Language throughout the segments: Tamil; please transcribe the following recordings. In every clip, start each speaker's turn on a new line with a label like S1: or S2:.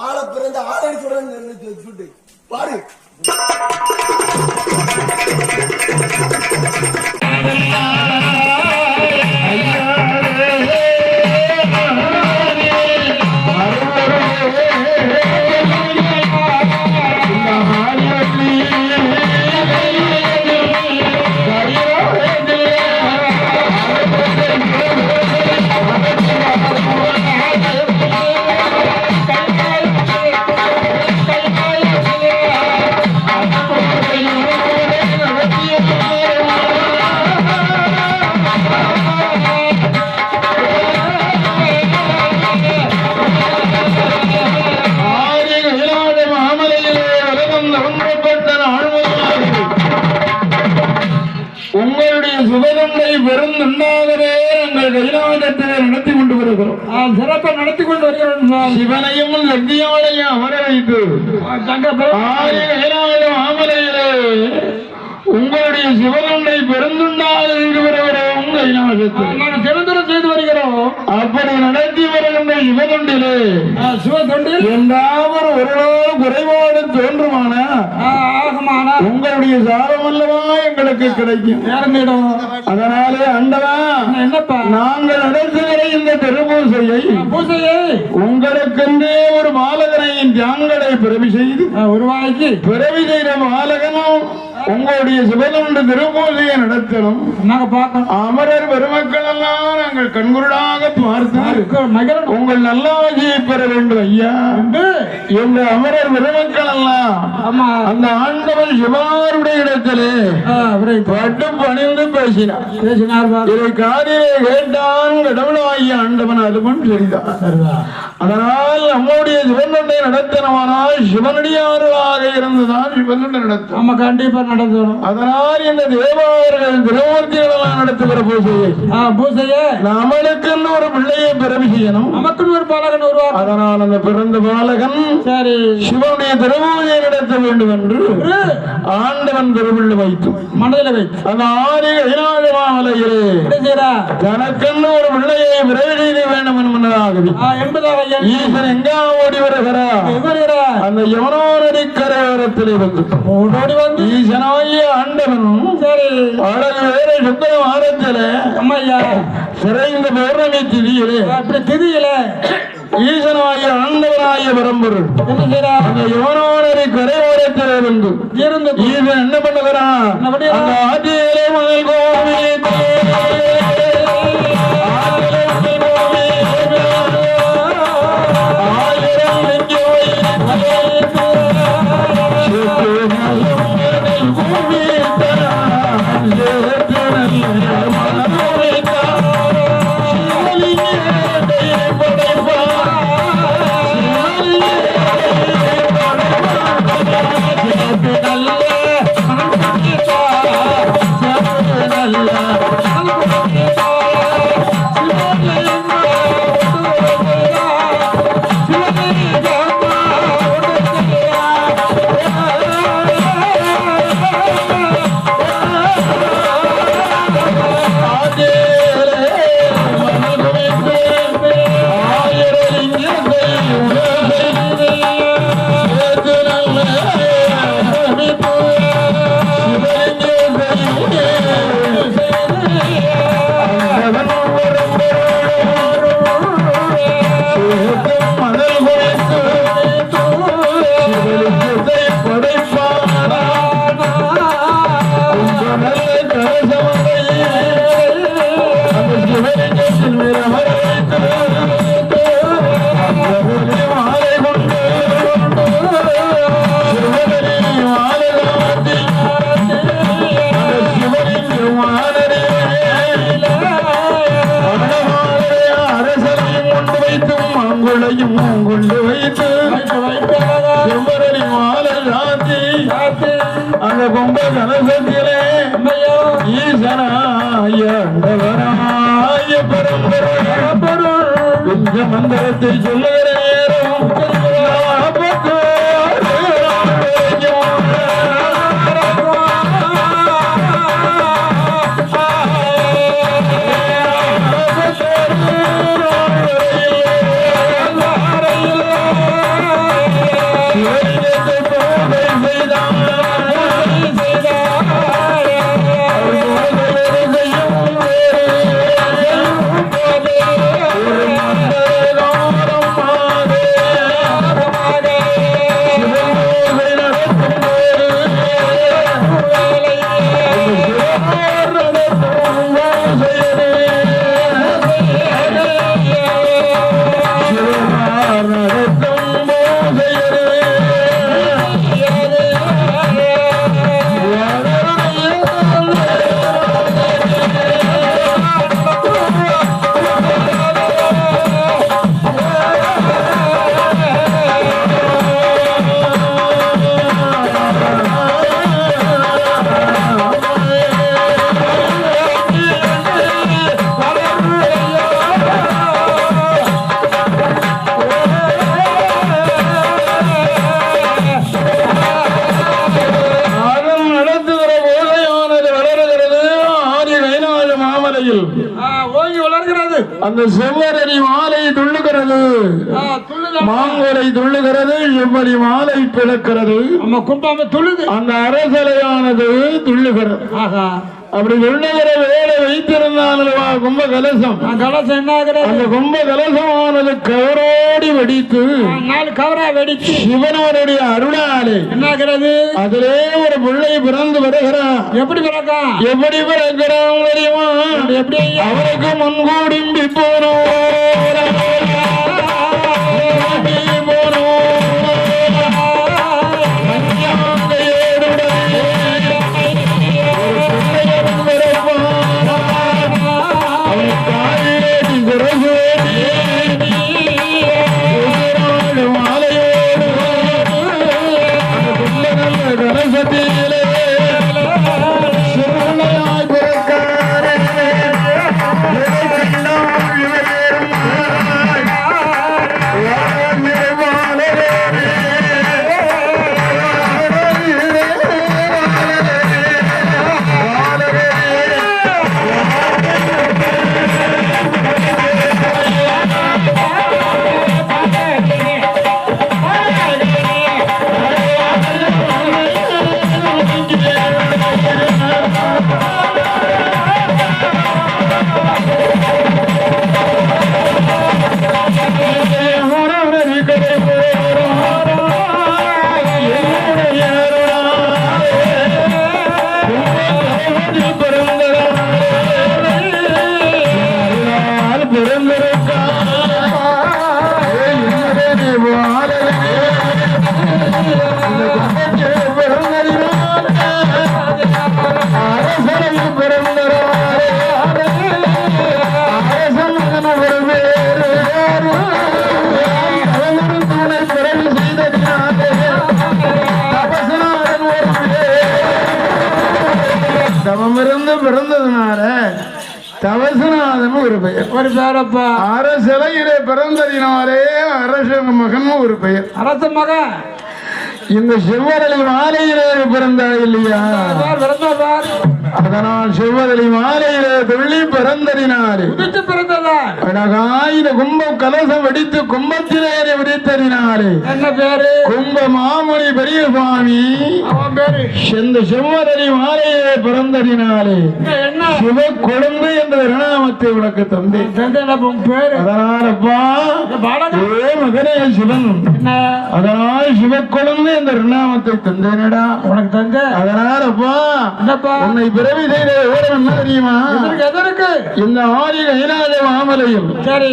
S1: ஆள பிறந்த ஆளை சொல்றேன் சுட்டு பாரு.
S2: ஆரிய கைலாசத்தை நடத்தி கொண்டு வருகிறோம்
S3: சிறப்பை நடத்தி கொண்டு வருகிறோம்.
S2: சிவனையும் லத்தியாலையும் அமர வைத்து இயலாத மாமலையிலே உங்களுடைய சிவதண்டை பெருந்துண்டாக இங்கு வருகிறோம்
S3: நாங்கள் திறந்தரம் செய்து வருகிறோம்
S2: அப்படி நடத்தி வருகின்ற சிவதண்டிலே என்றாவது ஒரு நாள் குறைபாடு தோன்றுமான?
S3: ஆகுமானா?
S2: உங்களுடைய சாபம் அல்லவா எங்களுக்கு கிடைக்கும்.
S3: நேர்ந்திடும்
S2: அதனாலே அண்டவா
S3: என்னப்பா?
S2: நாங்கள் நடத்துகிற இந்த திருப்பூசையை
S3: பூசையை?
S2: உங்களுக்கென்றே ஒரு மாலகனை தியாங்களை பிறவி செய்து
S3: உருவாக்கி.
S2: பிறவி செய்த மாலகனும் உங்களுடைய சிவனுண்டு திருப்பூசையை நடத்தணும்.
S3: நாங்க
S2: அமரர் பெருமக்கள் எல்லாம் நாங்கள் கண்குருடாக பார்த்து உங்கள் நல்லாட்சியை பெற வேண்டும் ஐயா. எங்க அமரர் பெருமக்கள் எல்லாம்
S3: ஆமா.
S2: அந்த ஆண்டவன் சிவாருடைய இடத்திலே பட்டு பணிந்து பேசினார்.
S3: பேசினார்.
S2: இதை காதிலே கேட்டான் கடவுளாகிய ஆண்டவன் அதுமன் செய்தார். அதனால் நம்முடைய சிவனுடைய நடத்தினமானால் சிவனடியார்களாக இருந்துதான் சிவனுடைய நடத்தும்
S3: ஆமா கண்டிப்பா நடத்தணும்
S2: அதனால் இந்த தேவார்கள் திருமூர்த்திகளெல்லாம் நடத்துகிற பூஜையை
S3: ஆ, பூசையை
S2: நம்மளுக்குன்னு ஒரு பிள்ளையை பிறவி செய்யணும்.
S3: நமக்குன்னு ஒரு பாலகன் உருவாக்கணும்.
S2: அதனால் அந்த பிறந்த பாலகன்
S3: சரி.
S2: சிவனுடைய திருமூஜை நடத்த வேண்டும் என்று ஆண்டவன் திருவிழு வைத்து
S3: மனதில் வைத்து.
S2: அந்த இனாஜமாமலையிலே
S3: என்ன செய்யறா?
S2: தனக்கென்று ஒரு பிள்ளையை விரைவு செய்த வேண்டும் என்பதாகவே
S3: ஆ, என்பதாக
S2: ஈசன் எங்கா ஓடி வருகிறார் அந்த யமுனோரடி கரையோரத்திலே வந்து
S3: ஓடோடி வந்து
S2: ஈசனாகிய ஆண்டவனும்
S3: சரி.
S2: அழகு வேற சுந்தர வாரத்திலே
S3: அம்மையா.
S2: சிறைந்த பௌர்ணமி திதியிலே
S3: அப்படி திதியில.
S2: ஈசனாகிய ஆண்டவனாகிய பரம்பொருள். அந்த யமுனோரடி கரையோரத்திலே வந்து
S3: இருந்து
S2: ஈசன் என்ன பண்ணுகிறான்? அந்த ஆதியிலே முதல் கோவிலே கொண்டு வைத்து செவ்வரடி மாலை சாத்தி அந்த கொம்ப கலசத்திலே ஈசனாய அண்டவராய பரம்பொருள் இந்த மந்திரத்தை சொல்லுகிற அந்த செவ்வரணி மாலை துள்ளுகிறது. மாங்கோலை துள்ளுகிறது செவ்வரி மாலை பிளக்கிறது. அந்த அரசலையானது துள்ளுகிறது. அப்படி துள்ளுகிற வேலை வைத்திருந்தான் அல்லவா கும்ப கலசம்.
S3: கலசம் என்ன
S2: அந்த கும்ப கலசமானது கவரோடி வெடித்து
S3: நாலு கவரா வெடிச்சு.
S2: சிவனவருடைய அருளாலே
S3: என்ன ஆகுறது
S2: அதிலே ஒரு பிள்ளை பிறந்து வருகிறான்.
S3: எப்படி பிறக்கும்
S2: எப்படி பிறக்கிறான் தெரியுமா?
S3: எப்படி?
S2: அவருக்கு முன்கூடி போனோம்.
S3: பேரப்பா
S2: அரசலையிலே பிறந்ததினாலே அரச மகன் ஒரு பெயர்.
S3: அரச மகன்?
S2: இந்த செவ்வரளி மாலையிலே பிறந்தாள் இல்லையா?
S3: பார் பிறந்தா பார்
S2: அதனால் செவ்வரளி மாலையிலே துள்ளி பிறந்ததினாலே.
S3: உதித்து
S2: கும்ப கலசம் வெடித்து கும்பத்திலே வெடித்ததினாலே
S3: என்ன பேரு?
S2: கும்ப மாமுனி பெரிய சுவாமி
S3: அவன் பேரு?
S2: இந்த செவ்வரளி மாலையிலே பிறந்ததினாலே.
S3: என்ன?
S2: சிவ கொழுந்து என்ற இரணாமத்தை உனக்கு
S3: உன் பேரு?
S2: அதனாலப்பா மகனே சிவன். அதனால் சிவக்கொழுந்து என்ற இரணாமத்தை தந்தேனடா.
S3: உனக்கு தந்த
S2: அதனாலப்பா
S3: என்னப்பா?
S2: உன்னை பிறவி செய்த விவரம் என்ன தெரியுமா
S3: எதற்கு?
S2: இந்த ஆதி கைலாத மாமலையில்
S3: சரி.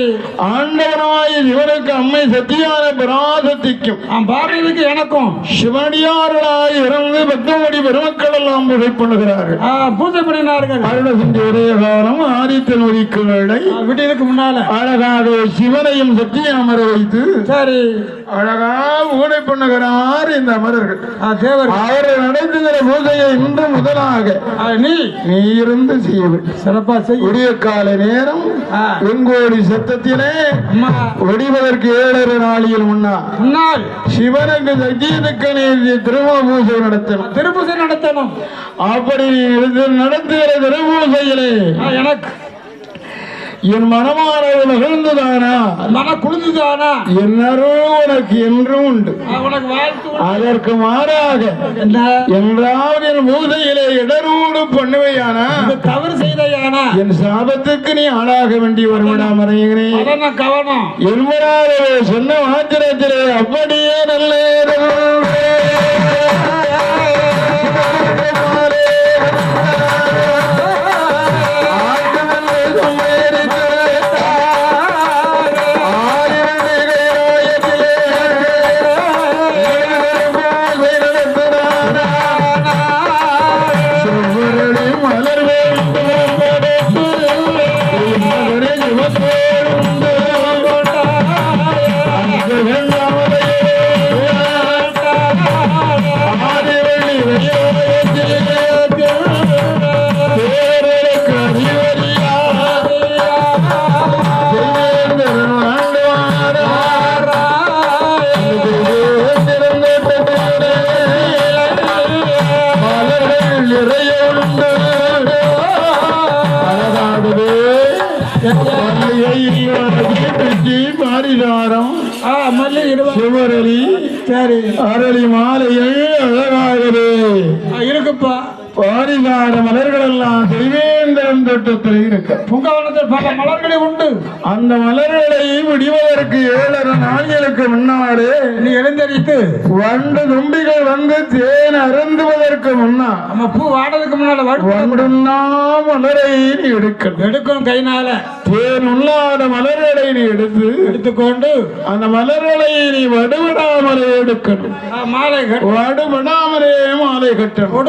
S2: ஆண்டவனாய் சிவனுக்கு அம்மை சத்தியான பராசக்திக்கும்
S3: அவன் பாடுறதுக்கு எனக்கும்.
S2: சிவனடியார்களாய் இறந்து பக்தமடி பெருமக்கள் எல்லாம் புகை பண்ணுகிறார்கள்
S3: பூஜை பண்ணினார்கள்.
S2: அருள செஞ்ச ஒரே காலம் ஆதித்தன் ஒதுக்கு வேளை
S3: ஆ, விடியதுக்கு முன்னால.
S2: அழகாக சிவனையும் சத்தியம் அமர வைத்து
S3: சரி.
S2: அழகா ஊடை பண்ணுகிறார் இந்த அமரர்கள்.
S3: தேவர்.
S2: அவர்கள் நடத்துகிற பூஜையை இன்று முதலாக
S3: நீ
S2: நீ இருந்து செய்ய வேண்டும்
S3: சிறப்பா செய்.
S2: விடிய கால நேரம். வெங்கோடி சத்தத்திலே
S3: அம்மா.
S2: வெடிவதற்கு ஏழரை நாளில் முன்னா.
S3: முன்னாள்
S2: சிவனுக்கு நீ திருமண பூஜை நடத்தணும்.
S3: திருப்பூசை நடத்தணும்.
S2: அப்படி நடத்துகிற திருப்பூசையிலே
S3: எனக்கு.
S2: என் மனமானது மகிழ்ந்துதானா
S3: மன குளிர்ந்துதானா
S2: என் அருள் உனக்கு என்றும் உண்டு. அதற்கு மாறாக என்றாவது என் பூஜையிலே இடரூடு பண்ணுவையானா?
S3: தவறு செய்தையானா?
S2: என் சாபத்துக்கு நீ ஆளாக வேண்டி
S3: அதான் நான் கவனம்.
S2: என்பதாலே சொன்ன மாத்திரத்திலே அப்படியே நல்ல
S3: கொண்டு பலராடுது மாறிதாரம்
S2: சிவரளி
S3: சரி.
S2: அரளி மாலையை
S3: அழகாகிறது இருக்குப்பா.
S2: பாரிதார மலர்கள் எல்லாம் தெளிவே தெய்வேந்திரன் தோட்டத்தில் இருக்க.
S3: பூங்காவனத்தில் பல மலர்களே உண்டு.
S2: அந்த மலர்களை விடுவதற்கு ஏழரை நாள்களுக்கு முன்னாலே
S3: நீ எழுந்தரித்து
S2: வண்டு தும்பிகள் வந்து தேன் அருந்துவதற்கு முன்னா.
S3: நம்ம பூ வாடதுக்கு முன்னால
S2: மலரை நீ எடுக்கணும்.
S3: எடுக்கணும் கைனால
S2: தேன் உள்ளாத மலர்களை நீ எடுத்து
S3: எடுத்துக்கொண்டு.
S2: அந்த மலர்களை நீ வடுவிடாமலே எடுக்கணும்.
S3: மாலை கட்டு
S2: வடுவிடாமலே மாலை கட்டணும்.